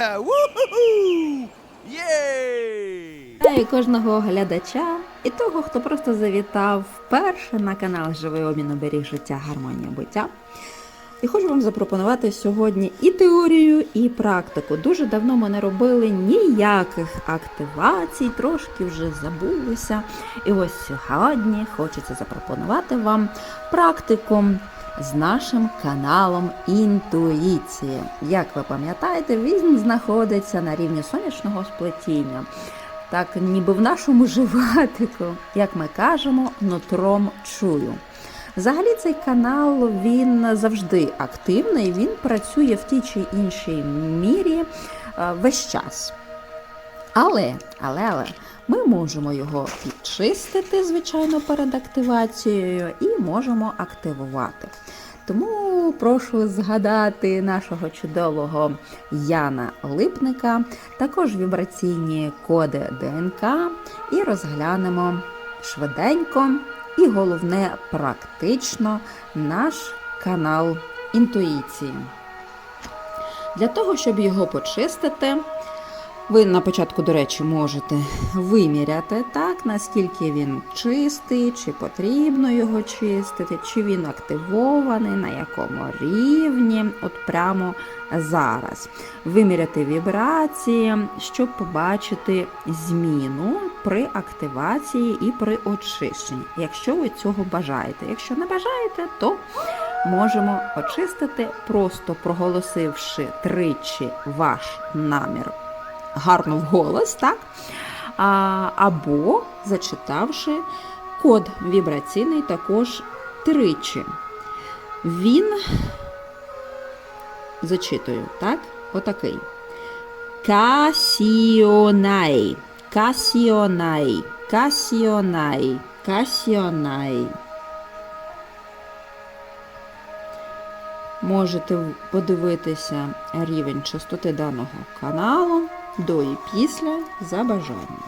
Woo-hoo-hoo! Вітаю кожного глядача і того, хто просто завітав вперше на канал Живий обмін оберіг життя гармонія буття. І хочу вам запропонувати сьогодні і теорію, і практику. Дуже давно ми не робили ніяких активацій, трошки вже забулися. І ось сьогодні хочеться запропонувати вам практику з нашим каналом Інтуїція. Як ви пам'ятаєте, він знаходиться на рівні сонячного сплетіння. Так, ніби в нашому живатику, як ми кажемо, нутром чую. Взагалі цей канал він завжди активний, він працює в тій чи іншій мірі е, весь час. Але, але, але ми можемо його підчистити, звичайно, перед активацією, і можемо активувати. Тому прошу згадати нашого чудового Яна Липника, також вібраційні коди ДНК, і розглянемо швиденько і головне практично наш канал інтуїції. Для того, щоб його почистити, ви на початку, до речі, можете виміряти так, наскільки він чистий, чи потрібно його чистити, чи він активований, на якому рівні, от прямо зараз. Виміряти вібрації, щоб побачити зміну при активації і при очищенні, якщо ви цього бажаєте. Якщо не бажаєте, то можемо очистити, просто проголосивши тричі ваш намір гарно вголос, так? А, або зачитавши код вібраційний також тричі. Він, зачитую, так? Отакий. Касіонай. Касіонай. Касіонай. Касіонай. Можете подивитися рівень частоти даного каналу до і після за бажанням.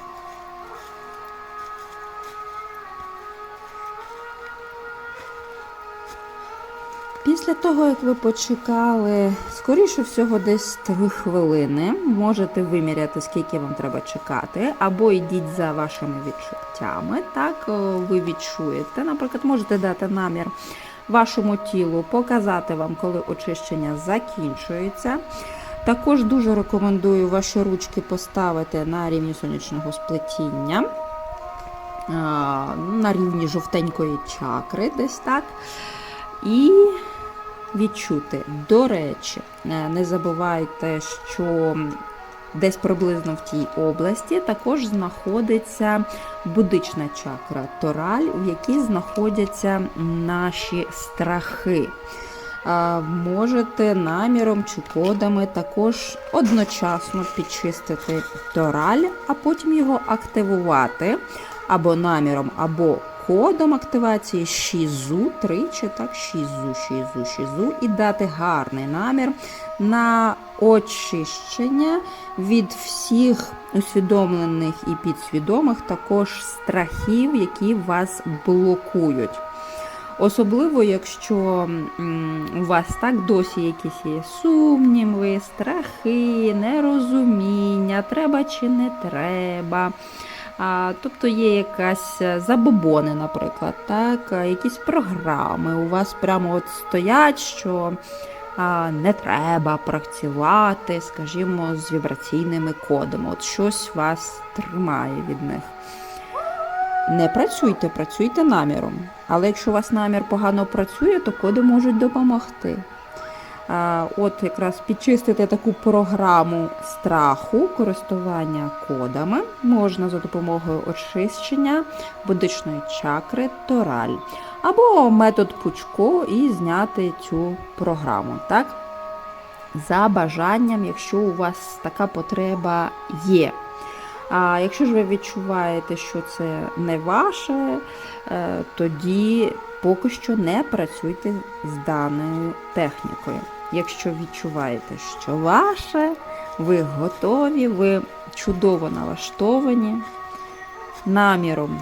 Після того, як ви почекали, скоріше всього, десь 3 хвилини, можете виміряти, скільки вам треба чекати, або йдіть за вашими відчуттями. Так, ви відчуєте. Наприклад, можете дати намір вашому тілу, показати вам, коли очищення закінчується. Також дуже рекомендую ваші ручки поставити на рівні сонячного сплетіння, на рівні жовтенької чакри, десь так. І відчути. До речі, не забувайте, що десь приблизно в тій області також знаходиться будична чакра тораль, в якій знаходяться наші страхи. Можете наміром чи кодами також одночасно підчистити тораль, а потім його активувати або наміром, або кодом активації шізу, тричі, так, шізу, шізу, шізу, і дати гарний намір на очищення від всіх усвідомлених і підсвідомих також страхів, які вас блокують. Особливо, якщо у вас так досі якісь є сумніви, страхи, нерозуміння, треба чи не треба. А, Тобто є якась забобони, наприклад, так, якісь програми у вас прямо от стоять, що а, не треба працювати, скажімо, з вібраційними кодами. От щось вас тримає від них. Не працюйте, працюйте наміром. Але якщо у вас намір погано працює, то коди можуть допомогти. От якраз підчистити таку програму страху, користування кодами можна за допомогою очищення будичної чакри тораль. Або метод пучко і зняти цю програму. так? За бажанням, якщо у вас така потреба є. А якщо ж ви відчуваєте, що це не ваше, е, тоді поки що не працюйте з даною технікою. Якщо відчуваєте, що ваше, ви готові, ви чудово налаштовані, наміром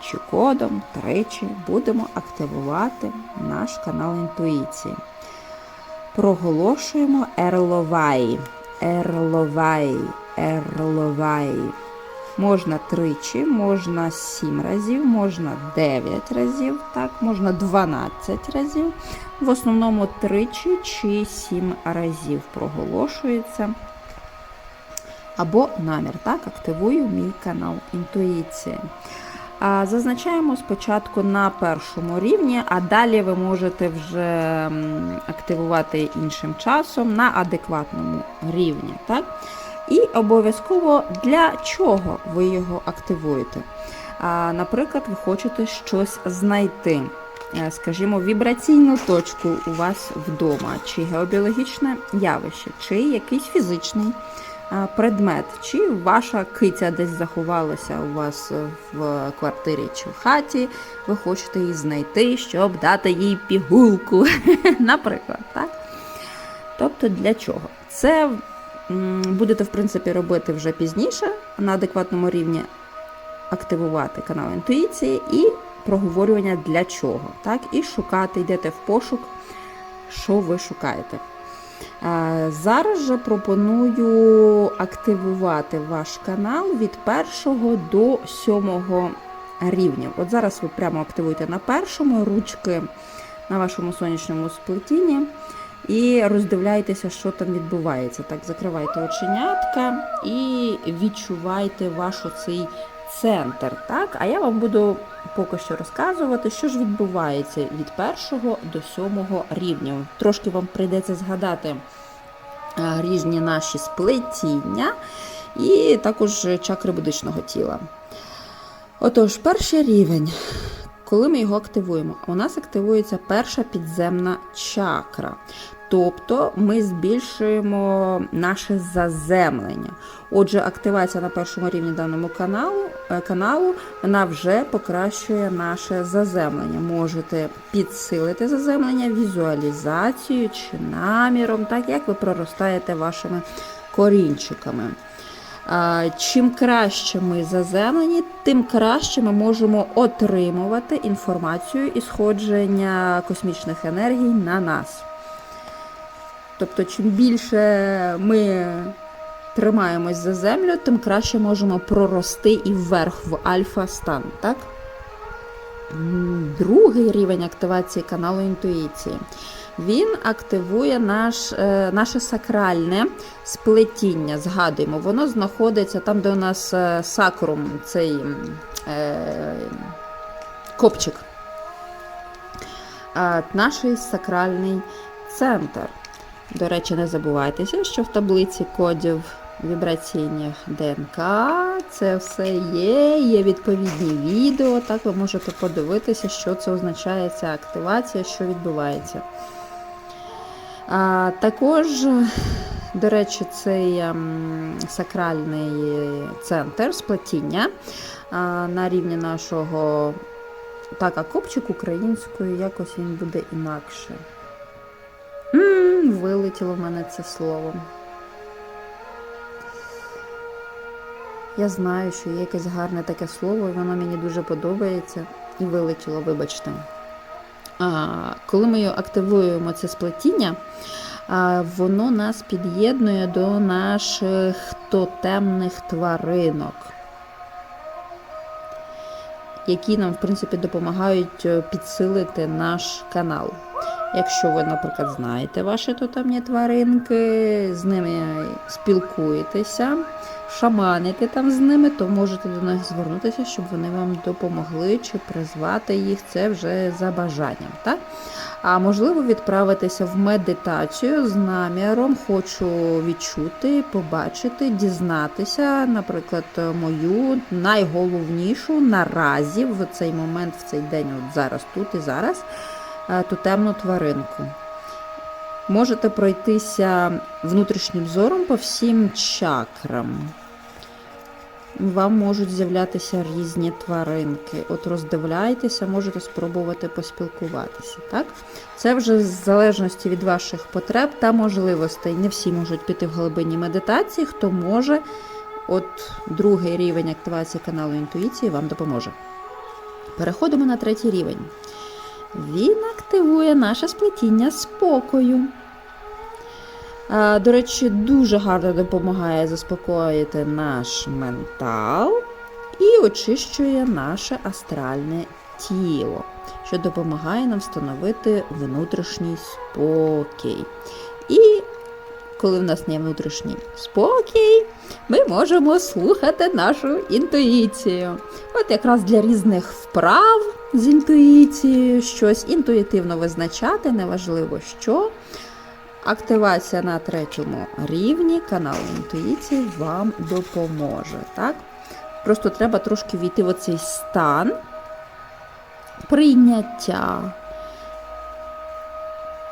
чи кодом тричі будемо активувати наш канал інтуїції. Проголошуємо Ерловай. Ерловай. Ерловай. Можна тричі, можна 7 разів, можна 9 разів, так, можна 12 разів. В основному тричі чи 7 разів проголошується. Або намір, так, активую мій канал інтуїції. Зазначаємо спочатку на першому рівні, а далі ви можете вже активувати іншим часом на адекватному рівні. Так? І обов'язково для чого ви його активуєте. Наприклад, ви хочете щось знайти, Е, скажімо, вібраційну точку у вас вдома, чи геобіологічне явище, чи якийсь фізичний предмет, чи ваша киця десь заховалася у вас е, в квартирі чи в хаті, ви хочете її знайти, щоб дати їй пігулку, наприклад, так? Тобто для чого? Це будете, в принципі, робити вже пізніше на адекватному рівні активувати канал інтуїції і проговорювання для чого. Так? І шукати, йдете в пошук, що ви шукаєте. Зараз же пропоную активувати ваш канал від першого до сьомого рівня. От зараз ви прямо активуєте на першому ручки на вашому сонячному сплетінні і роздивляйтеся, що там відбувається. Так, закривайте оченятка і відчувайте ваш оцей центр. Так? А я вам буду поки що розказувати, що ж відбувається від першого до сьомого рівня. Трошки вам прийдеться згадати е, різні наші сплетіння і також чакри будичного тіла. Отож, перший рівень. Коли ми його активуємо, у нас активується перша підземна чакра. Тобто ми збільшуємо наше заземлення. Отже, активація на першому рівні даному каналу, е, каналу вона вже покращує наше заземлення. Можете підсилити заземлення візуалізацією чи наміром, так як ви проростаєте вашими корінчиками. Чим краще ми заземлені, тим краще ми можемо отримувати інформацію і сходження космічних енергій на нас. Тобто, чим більше ми тримаємось за землю, тим краще можемо прорости і вверх в альфа-стан. Так? Другий рівень активації каналу інтуїції. Він активує наш, е, наше сакральне сплетіння. Згадуємо, воно знаходиться там, де у нас е, сакрум, цей е, копчик. Наш сакральний центр. До речі, не забувайтеся, що в таблиці кодів вібраційних ДНК це все є, є відповідні відео. Так ви можете подивитися, що це означає ця активація, що відбувається. А, також, до речі, цей ем, сакральний центр сплетіння на рівні нашого так, а копчик українською якось він буде інакше. Вилетіло в мене це слово. Я знаю, що є якесь гарне таке слово, і воно мені дуже подобається. І вилетіло, вибачте. А, коли ми активуємо це сплетіння, а, воно нас під'єднує до наших тотемних тваринок, які нам, в принципі, допомагають е, підсилити наш канал. Якщо ви, наприклад, знаєте ваші тотемні тваринки, з ними спілкуєтеся, шаманите там з ними, то можете до них звернутися, щоб вони вам допомогли чи призвати їх. Це вже за бажанням. Так? А можливо, відправитися в медитацію з наміром, хочу відчути, побачити, дізнатися, наприклад, мою найголовнішу наразі в цей момент, в цей день, от зараз, тут і зараз е, тотемну тваринку. Можете пройтися внутрішнім зором по всім чакрам. Вам можуть з'являтися різні тваринки. От роздивляйтеся, можете спробувати поспілкуватися. Так? Це вже в залежності від ваших потреб та можливостей. Не всі можуть піти в глибинні медитації. Хто може, от другий рівень активації каналу інтуїції вам допоможе. Переходимо на третій рівень. Він активує наше сплетіння спокою. До речі, дуже гарно допомагає заспокоїти наш ментал і очищує наше астральне тіло, що допомагає нам встановити внутрішній спокій. І коли в нас є внутрішній спокій, ми можемо слухати нашу інтуїцію. От якраз для різних вправ з інтуїцією, щось інтуїтивно визначати, неважливо що. Активація на третьому рівні каналу інтуїції вам допоможе. Так? Просто треба трошки війти в оцей стан прийняття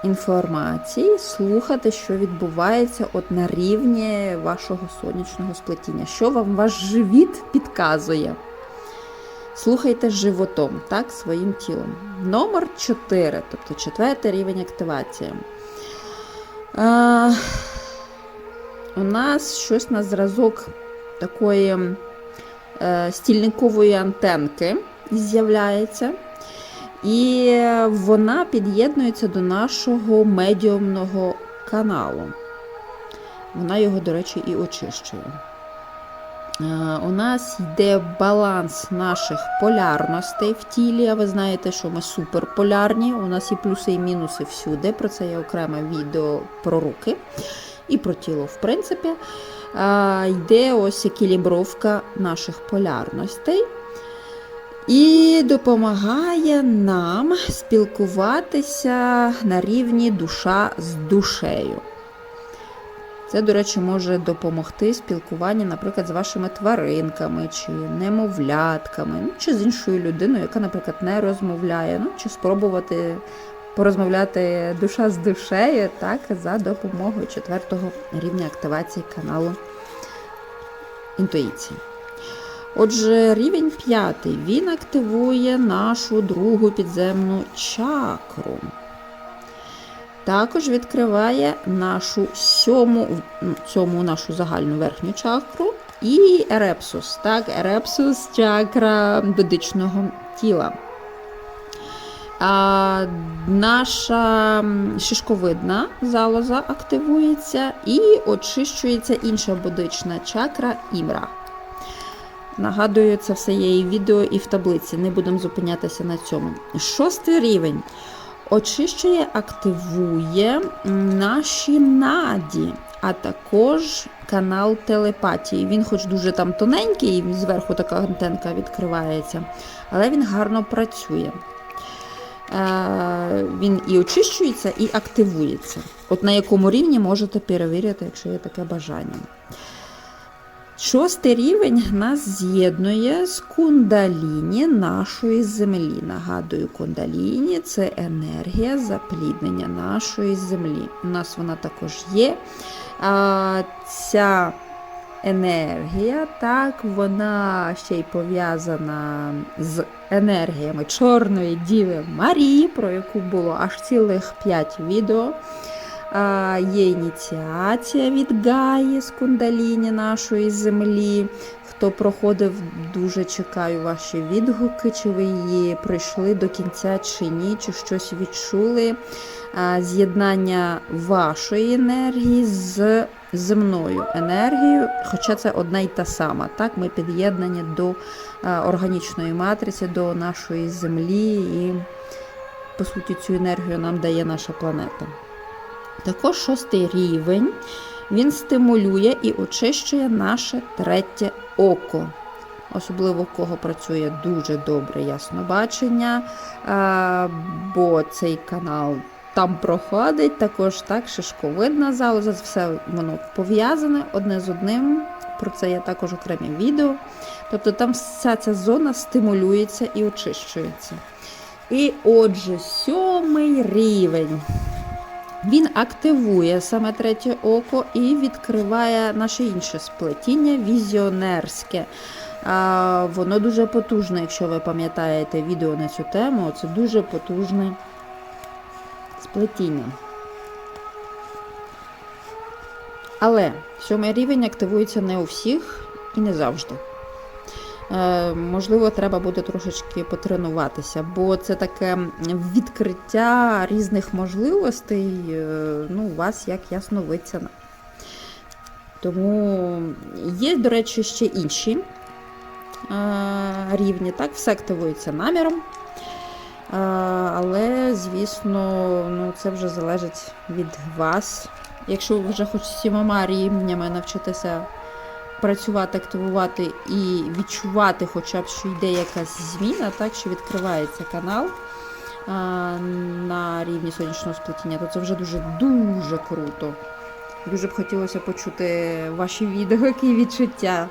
інформації, слухати, що відбувається от на рівні вашого сонячного сплетіння, що вам ваш живіт підказує. Слухайте животом, так, своїм тілом. Номер 4, тобто четвертий рівень активації. Е, у нас щось на зразок такої е, стільникової антенки з'являється. І вона під'єднується до нашого медіумного каналу. Вона його, до речі, і очищує. Е, У нас йде баланс наших полярностей в тілі. Ви знаєте, що ми суперполярні. У нас і плюси, і мінуси всюди. Про це є окреме відео про руки і про тіло, в принципі. Йде ось екілібровка наших полярностей. І допомагає нам спілкуватися на рівні душа з душею. Це, до речі, може допомогти спілкуванні, наприклад, з вашими тваринками, чи немовлятками, ну, чи з іншою людиною, яка, наприклад, не розмовляє, ну, чи спробувати порозмовляти душа з душею, так, за допомогою четвертого рівня активації каналу інтуїції. Отже, рівень п'ятий він активує нашу другу підземну чакру. Також відкриває нашу сьому, ну, цьому нашу загальну верхню чакру і ерепсус. Так, ерепсус чакра ведичного тіла. А, наша шишковидна залоза активується і очищується інша будична чакра імра. Нагадую, це все є і відео, і в таблиці. Не будемо зупинятися на цьому. Шостий рівень очищує, активує наші наді, а також канал телепатії. Він, хоч дуже там тоненький, зверху така антенка відкривається, але він гарно працює. Е, Він і очищується, і активується. От на якому рівні можете перевірити, якщо є таке бажання. Шостий рівень нас з'єднує з кундаліні нашої землі. Нагадую, кундаліні це енергія запліднення нашої землі. У нас вона також є. А, Ця енергія, так, вона ще й пов'язана з енергіями Чорної Діви Марії, про яку було аж цілих 5 відео. Є ініціація від Гаї з кундаліні нашої землі. Хто проходив, дуже чекаю ваші відгуки, чи ви її пройшли до кінця, чи ні, чи щось відчули. З'єднання вашої енергії з земною енергією, хоча це одна й та сама. Так, Ми під'єднані до органічної матриці, до нашої землі, і, по суті, цю енергію нам дає наша планета. Також шостий рівень він стимулює і очищує наше третє око. Особливо в кого працює дуже добре яснобачення, а, бо цей канал там проходить, також так, шишковидна залоза, все воно пов'язане одне з одним. Про це є також окремі відео. Тобто там вся ця зона стимулюється і очищується. І отже, сьомий рівень. Він активує саме третє око і відкриває наше інше сплетіння візіонерське. А, Воно дуже потужне, якщо ви пам'ятаєте відео на цю тему, це дуже потужне сплетіння. Але сьомий рівень активується не у всіх і не завжди. Е, Можливо, треба буде трошечки потренуватися, бо це таке відкриття різних можливостей е, ну, у вас як ясновидця. Тому є, до речі, ще інші е, рівні. Так, все активується наміром. Але, звісно, ну, це вже залежить від вас. Якщо ви вже хоч сімома рівнями навчитися працювати, активувати і відчувати, хоча б що йде якась зміна, так що відкривається канал а, на рівні сонячного сплетіння, то це вже дуже дуже круто. Дуже б хотілося почути ваші відгуки і відчуття.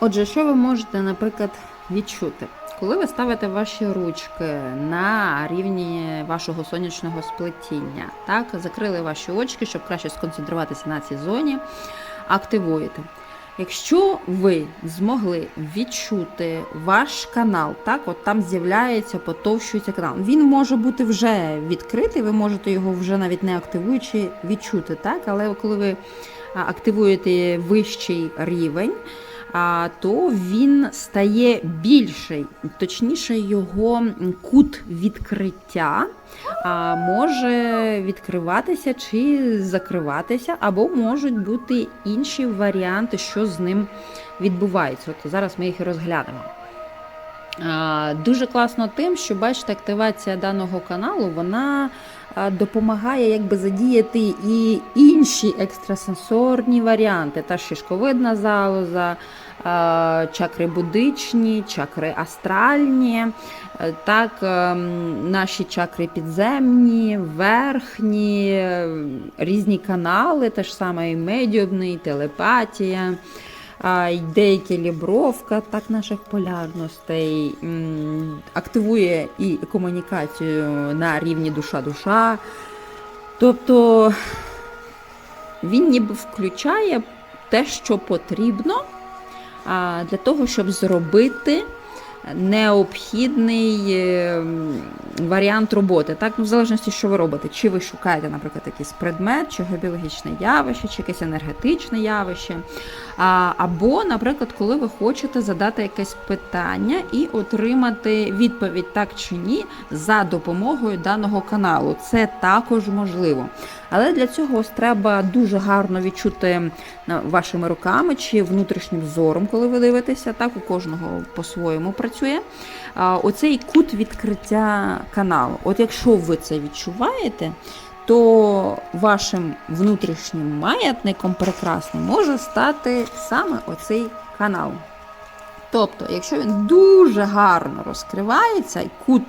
Отже, що ви можете, наприклад, відчути? Коли ви ставите ваші ручки на рівні вашого сонячного сплетіння, так, закрили ваші очки, щоб краще сконцентруватися на цій зоні, активуєте. Якщо ви змогли відчути ваш канал, так, от там з'являється, потовщується канал. Він може бути вже відкритий, ви можете його вже навіть не активуючи відчути, так, але коли ви активуєте вищий рівень, то він стає більший, точніше, його кут відкриття може відкриватися чи закриватися, або можуть бути інші варіанти, що з ним відбувається. От зараз ми їх і розглянемо. Дуже класно тим, що бачите, активація даного каналу вона допомагає якби задіяти і інші екстрасенсорні варіанти, та шишковидна залоза, чакри будичні, чакри астральні, е, так, ем, наші чакри підземні, верхні, е, різні канали, те ж саме і медіумний, телепатія деякі лібровка так наших полярностей, активує і комунікацію на рівні душа-душа. Тобто він ніби включає те, що потрібно для того, щоб зробити необхідний е, варіант роботи. Так, ну, в залежності, що ви робите. Чи ви шукаєте, наприклад, якийсь предмет, чи біологічне явище, чи якесь енергетичне явище. Або, наприклад, коли ви хочете задати якесь питання і отримати відповідь так чи ні за допомогою даного каналу. Це також можливо. Але для цього ось треба дуже гарно відчути вашими руками чи внутрішнім зором, коли ви дивитеся. Так у кожного по-своєму працює. Оцей кут відкриття каналу. От якщо ви це відчуваєте, то вашим внутрішнім маятником прекрасним може стати саме оцей канал. Тобто, якщо він дуже гарно розкривається, і кут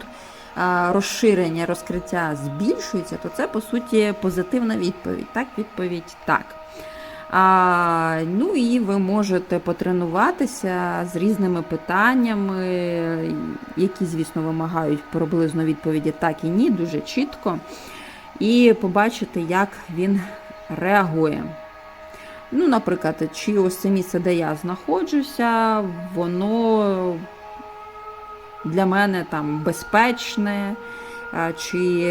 розширення, розкриття збільшується, то це по суті позитивна відповідь. Так, відповідь так. А, ну і ви можете потренуватися з різними питаннями, які, звісно, вимагають приблизно відповіді так і ні, дуже чітко, і побачити, як він реагує. Ну, наприклад, чи ось це місце, де я знаходжуся, воно для мене там безпечне, чи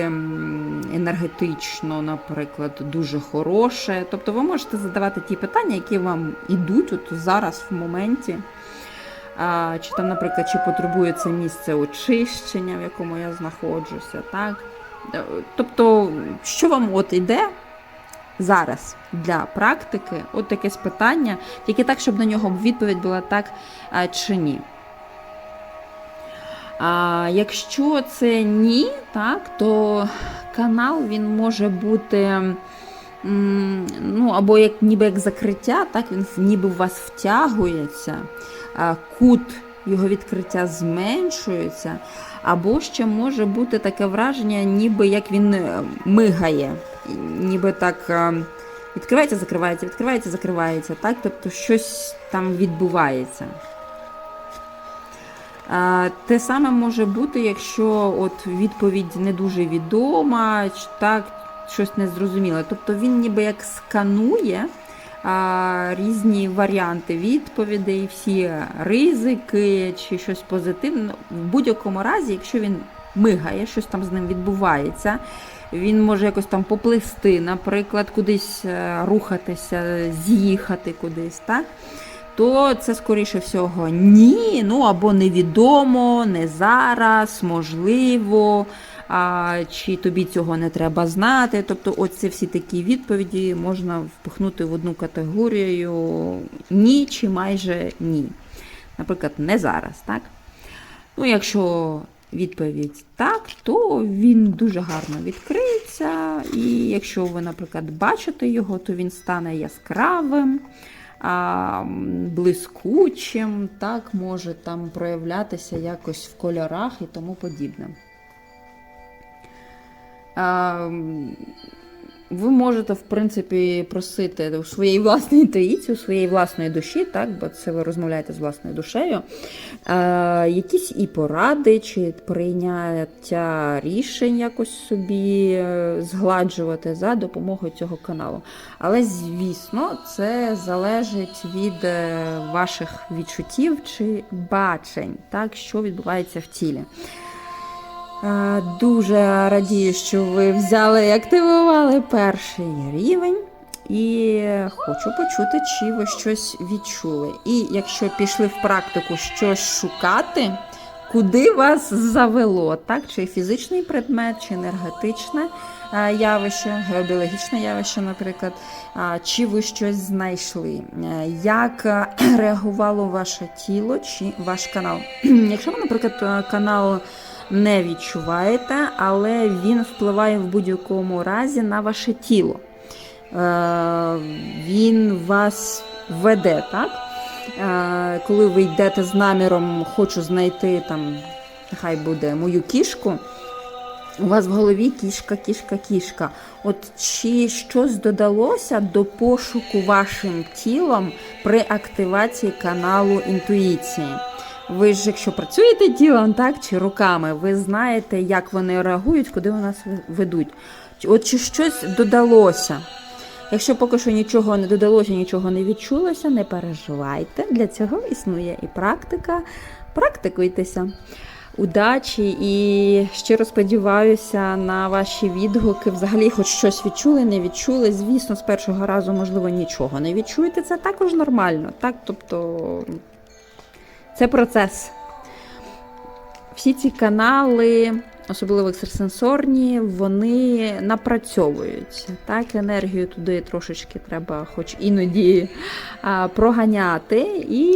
енергетично, наприклад, дуже хороше. Тобто ви можете задавати ті питання, які вам ідуть от зараз в моменті. Чи там, наприклад, чи потребує це місце очищення, в якому я знаходжуся, так? Е, Тобто, що вам от іде зараз для практики, от якесь питання, тільки так, щоб на нього відповідь була так чи ні. А якщо це ні, так, то канал він може бути ну, або як ніби як закриття, так, він ніби в вас втягується, кут його відкриття зменшується, або ще може бути таке враження, ніби як він е, мигає, ніби так. е, Відкривається, закривається, відкривається, закривається, так? Тобто щось там відбувається. Те саме може бути, якщо от відповідь не дуже відома, так, щось незрозуміле. Тобто він ніби як сканує різні варіанти відповідей, всі ризики чи щось позитивне. В будь-якому разі, якщо він мигає, щось там з ним відбувається, він може якось там поплисти, наприклад, кудись е, рухатися, з'їхати кудись, так? То це скоріше всього ні, ну або невідомо, не зараз, можливо, а, чи тобі цього не треба знати. Тобто, оці всі такі відповіді можна впихнути в одну категорію ні чи майже ні. Наприклад, не зараз, так? Ну, якщо відповідь так, то він дуже гарно відкриється. І якщо ви, наприклад, бачите його, то він стане яскравим, а, блискучим, так, може там проявлятися якось в кольорах і тому подібне. А, ви можете, в принципі, просити у своєї власної інтуїції, у своєї власної душі, так, бо це ви розмовляєте з власною душею, е, якісь і поради, чи прийняття рішень якось собі е, згладжувати за допомогою цього каналу. Але, звісно, це залежить від е, ваших відчуттів чи бачень, так, що відбувається в тілі. Е, Дуже радію, що ви взяли і активували перший рівень. І хочу почути, чи ви щось відчули. І якщо пішли в практику щось шукати, куди вас завело, так? Чи фізичний предмет, чи енергетичне е, явище, геобіологічне явище, наприклад, чи ви щось знайшли, Е, як реагувало ваше тіло чи ваш канал. Якщо ви, наприклад, канал не відчуваєте, але він впливає в будь-якому разі на ваше тіло. Е, Він вас веде, так? Е, Коли ви йдете з наміром, хочу знайти там, нехай буде мою кішку. У вас в голові кішка, кішка, кішка. От чи щось додалося до пошуку вашим тілом при активації каналу інтуїції? Ви ж, якщо працюєте тілом, так чи руками, ви знаєте, як вони реагують, куди вони нас ведуть. От чи щось додалося? Якщо поки що нічого не додалося, нічого не відчулося, не переживайте. Для цього існує і практика. Практикуйтеся. Удачі і щиро сподіваюся на ваші відгуки. Взагалі, хоч щось відчули, не відчули. Звісно, з першого разу, можливо, нічого не відчуєте. Це також нормально. Так? Тобто це процес. Всі ці канали, особливо екстрасенсорні, вони напрацьовуються. Так, енергію туди трошечки треба, хоч іноді проганяти, і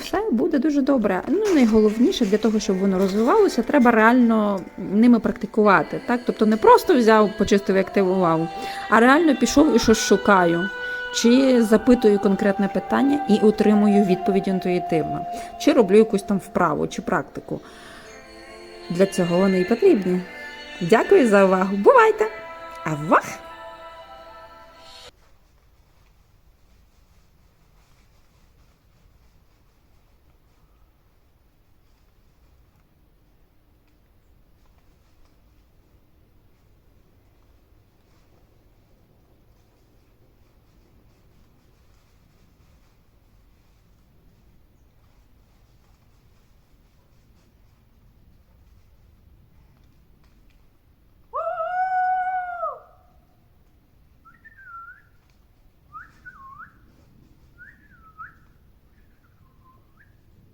все буде дуже добре. Ну, найголовніше для того, щоб воно розвивалося, треба реально ними практикувати. Так? Тобто не просто взяв, почистив і активував, а реально пішов і щось шукаю. Чи запитую конкретне питання і отримую відповідь інтуїтивно, чи роблю якусь там вправу чи практику. Для цього вони і потрібні. Дякую за увагу. Бувайте! А вах!